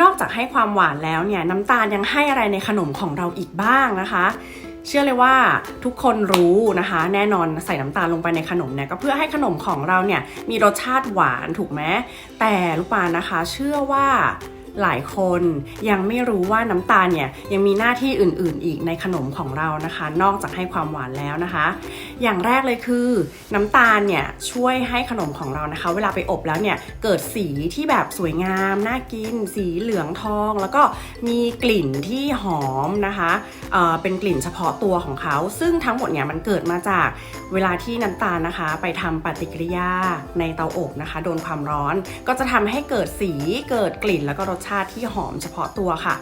นอกจากให้ความหวานแล้วเนี่ยน้ำตาลยังให้อะไรในขนมของเราอีกบ้างนะคะ เชื่อเลยว่าทุกคนรู้นะคะ แน่นอนใส่น้ำตาลลงไปในขนมเนี่ยก็เพื่อให้ขนมของเราเนี่ยมีรสชาติหวานถูกไหมแต่ลูกปานนะคะ เชื่อว่า หลายคนยังไม่รู้ว่าน้ำตาลเนี่ยยังมีหน้าที่อื่นๆ อีกในขนมของเรานะคะ นอกจากให้ความหวานแล้วนะคะ อย่างแรกเลยคือน้ำตาลเนี่ยช่วยให้ขนมของเรานะคะ เวลาไปอบแล้วเนี่ยเกิดสีที่แบบสวยงามน่ากิน สีเหลืองทอง แล้วก็มีกลิ่นที่หอมนะคะเเป็นกลิ่นเฉพาะตัวของเขา ซึ่งทั้งหมดเนี่ยมันเกิดมาจากเวลาที่น้ำตาลนะคะ ไปทำปฏิกิริยาในเตาอบนะคะ โดนความร้อนก็จะทำให้เกิดสีเกิดกลิ่นแล้วก็รสชาติที่หอมเฉพาะตัวค่ะ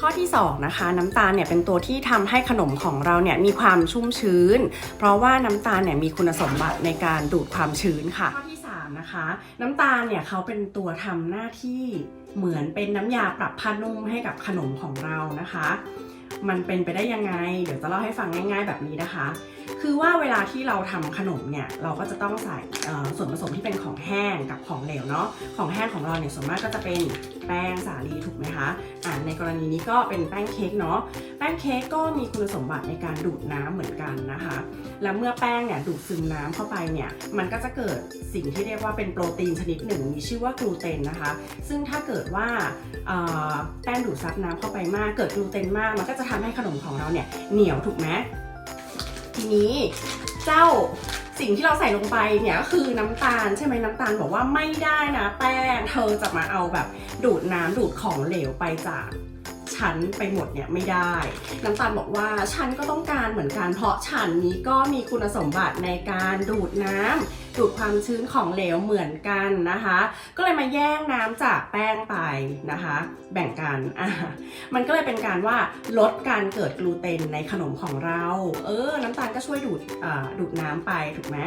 ข้อที่2นะคะน้ำตาลเนี่ยเป็นตัวที่ทำให้ขนมของเราเนี่ยมีความชุ่มชื้น เพราะว่าน้ำตาลเนี่ยมีคุณสมบัติในการดูดความชื้นค่ะข้อที่3นะคะน้ำตาลเนี่ยเขาเป็นตัวทำหน้าที่เหมือนเป็นน้ำยาปรับผ้านุ่มให้กับขนมของเรานะคะ มันเป็นไปได้ยังไง เดี๋ยวจะเล่าให้ฟังง่าย ๆ แบบนี้นะคะ คือว่าเวลาที่เราทำขนมเนี่ยเราก็จะต้องใส่ส่วนผสมที่เป็นของแห้งกับของเหลวเนาะของแห้งของเราเนี่ยส่วนมากก็จะเป็นแป้งสาลีถูกไหมคะอ่าในกรณีนี้ก็เป็นแป้งเค้กเนาะแป้งเค้กก็มีคุณสมบัติในการดูดน้ำเหมือนกันนะคะ แล้วเมื่อแป้งเนี่ยดูดซึมน้ำเข้าไปเนี่ยมันก็จะเกิดสิ่งที่เรียกว่าเป็นโปรตีนชนิดหนึ่ง มีชื่อว่ากลูเตนนะคะ ซึ่งถ้าเกิดว่าแป้งดูดซับน้ำเข้าไปมากเกิดกลูเตนมากมันก็จะทำให้ขนมของเราเนี่ยเหนียวถูกไหมทีนี้เจ้าสิ่งที่เราใส่ลงไปเนี่ยก็คือน้ำตาลใช่ไหมน้ำตาลบอกว่าไม่ได้นะแป้งเธอจะมาเอาแบบดูดน้ำดูดของเหลวไปจาก ฉันไปหมดเนี่ยไม่ได้ น้ำตาลบอกว่าฉันก็ต้องการเหมือนกัน เพราะฉันนี้ก็มีคุณสมบัติในการดูดน้ำดูดความชื้นของเหลวเหมือนกันนะคะ ก็เลยมาแย่งน้ำจากแป้งไปนะคะ แบ่งกันอะมันก็เลยเป็นการว่าลดการเกิดกลูเตนในขนมของเรา เออ น้ำตาลก็ช่วยดูดอ่าดูดน้ำไปถูกไหม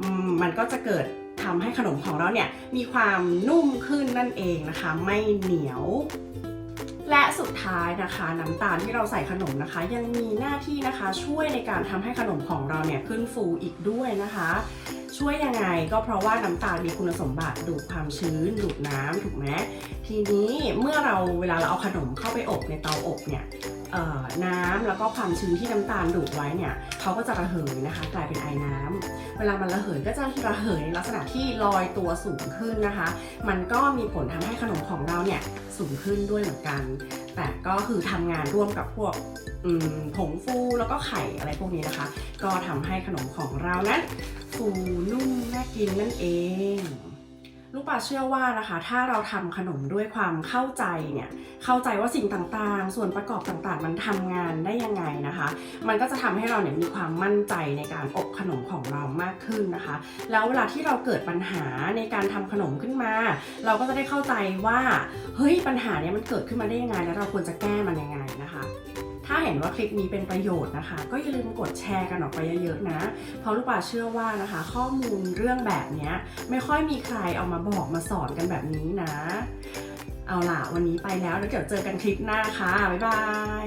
อืมมันก็จะเกิดทำให้ขนมของเราเนี่ยมีความนุ่มขึ้นนั่นเองนะคะ ไม่เหนียว และสุดท้ายนะคะน้ำตาลที่เราใส่ขนมนะคะ ยังมีหน้าที่นะคะช่วยในการทำให้ขนมของเราเนี่ยขึ้นฟูอีกด้วยนะคะ ช่วยยังไงก็เพราะว่าน้ำตาลมีคุณสมบัติดูดความชื้น ดูดน้ำถูกไหมทีนี้เมื่อเราเวลาเราเอาขนมเข้าไปอบในเตาอบเนี่ยน้ำแล้วก็ความชื้นที่น้ำตาลดูดไว้เนี่ยเขาก็จะระเหยนะคะกลายเป็นไอน้ำเวลามันระเหยก็จะระเหยในลักษณะที่ลอยตัวสูงขึ้นนะคะ มันก็มีผลทำให้ขนมของเราเนี่ยสูงขึ้นด้วยเหมือนกัน แต่ก็คือทำงานร่วมกับพวกผงฟูแล้วก็ไข่อะไรพวกนี้นะคะ ก็ทำให้ขนมของเรานั้น ฟูนุ่มน่ากินนั่นเอง ลูกปลาเชื่อว่านะคะ ถ้าเราทำขนมด้วยความเข้าใจเนี่ย เข้าใจว่าสิ่งต่างๆ ส่วนประกอบต่างๆ มันทำงานได้ยังไงนะคะ มันก็จะทำให้เราเนี่ยมีความมั่นใจในการอบขนมของเรามากขึ้นนะคะ แล้วเวลาที่เราเกิดปัญหาในการทำขนมขึ้นมา เราก็จะได้เข้าใจว่า เฮ้ยปัญหาเนี้ยมันเกิดขึ้นมาได้ยังไง แล้วเราควรจะแก้มันยังไงนะคะ ถ้าเห็นว่าคลิปนี้เป็นประโยชน์นะคะ ก็อย่าลืมกดแชร์กันออกไปเยอะๆนะ เพราะลูกป่าเชื่อว่านะคะ ข้อมูลเรื่องแบบนี้ไม่ค่อยมีใครเอามาบอกมาสอนกันแบบนี้นะ เอาล่ะวันนี้ไปแล้วแล้วเดี๋ยวเจอกันคลิปหน้าค่ะ บ๊ายบาย